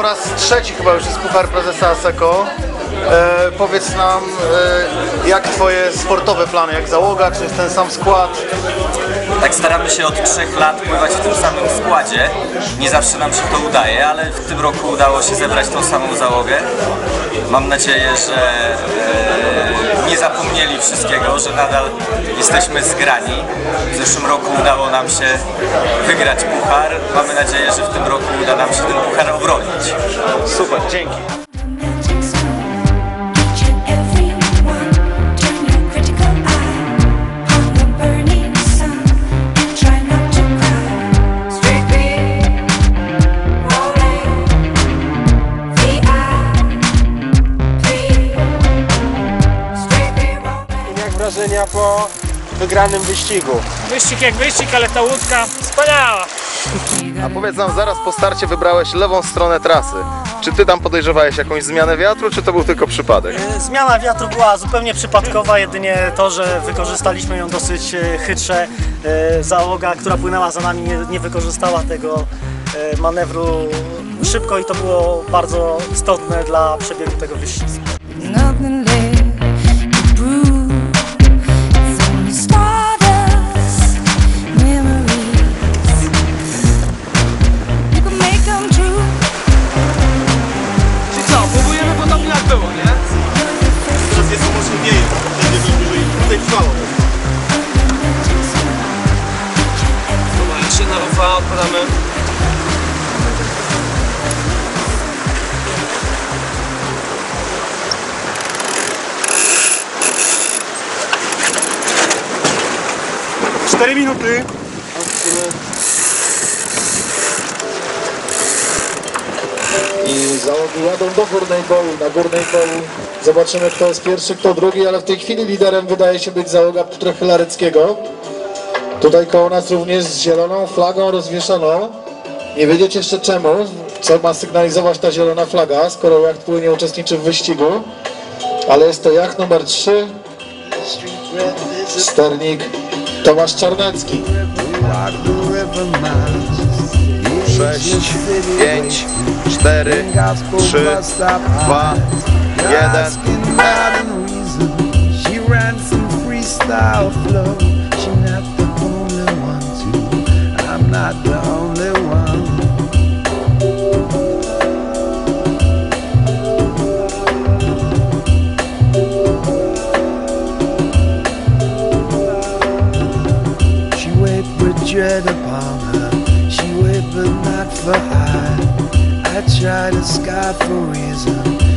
po raz trzeci chyba już jest puchar prezesa Aseko. E, powiedz nam, e, jak twoje sportowe plany, jak załoga, czy jest ten sam skład? Tak staramy się od trzech lat pływać w tym samym składzie. Nie zawsze nam się to udaje, ale w tym roku udało się zebrać tą samą załogę. Mam nadzieję, że e, nie zapomnieli wszystkiego, że nadal jesteśmy zgrani. W zeszłym roku udało nam się wygrać puchar. Mamy nadzieję, że w tym roku uda nam się ten puchar obronić. Super, dzięki. Wrażenia po wygranym wyścigu? Wyścig jak wyścig, ale ta łódka wspaniała. A powiedz nam, zaraz po starcie wybrałeś lewą stronę trasy. Czy ty tam podejrzewałeś jakąś zmianę wiatru, czy to był tylko przypadek? Zmiana wiatru była zupełnie przypadkowa, jedynie to, że wykorzystaliśmy ją dosyć e, chytrze. E, Załoga, która płynęła za nami, nie, wykorzystała tego e, manewru szybko i to było bardzo istotne dla przebiegu tego wyścigu. UFA odpadamy. Cztery minuty. i załogi jadą do górnej boju. Na górnej boju zobaczymy kto jest pierwszy, kto drugi, ale w tej chwili liderem wydaje się być załoga Piotra Chylareckiego. Tutaj koło nas również z zieloną flagą rozwieszoną. Nie wiedzieć jeszcze czemu, co ma sygnalizować ta zielona flaga, skoro jacht płynie uczestniczy w wyścigu. Ale jest to jacht numer 3, sternik Tomasz Czarnecki. 6, 5, 4, 3, 2, 1. She ran some freestyle flow. She not not the only one. She wait with dread upon her. She wait but not for high. I tried to sky for reason.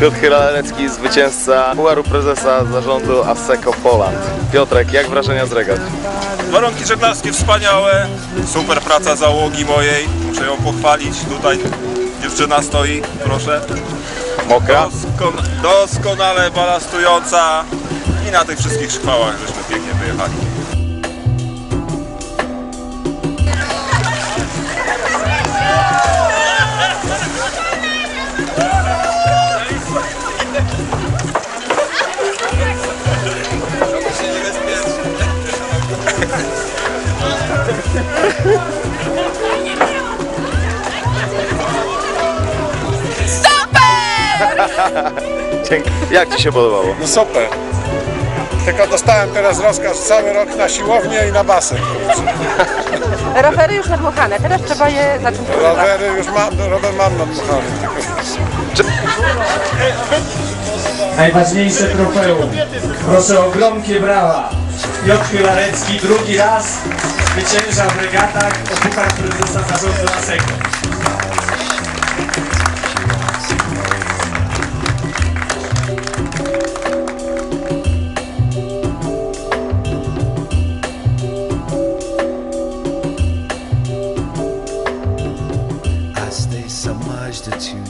Piotr Chylarecki, zwycięzca Pucharu Prezesa Zarządu Asseco Poland. Piotrek, jak wrażenia z regat? Warunki żeglarskie wspaniałe, super praca załogi mojej, muszę ją pochwalić. Tutaj dziewczyna stoi, proszę. Mokra? Doskon doskonale balastująca i na tych wszystkich szkwałach żeśmy pięknie wyjechali. Dzięki. Jak Ci się podobało? No super. Tylko dostałem teraz rozkaz cały rok na siłownię i na basen. Rowery już nadmuchane, teraz trzeba je zacząć używać. Rowery już mam, rower mam nadmuchany. Najważniejsze trofeum. Proszę o gromkie brawa. Piotr Chylarecki drugi raz zwycięża w regatach o Puchar Prezesa Zarządu Aseko. I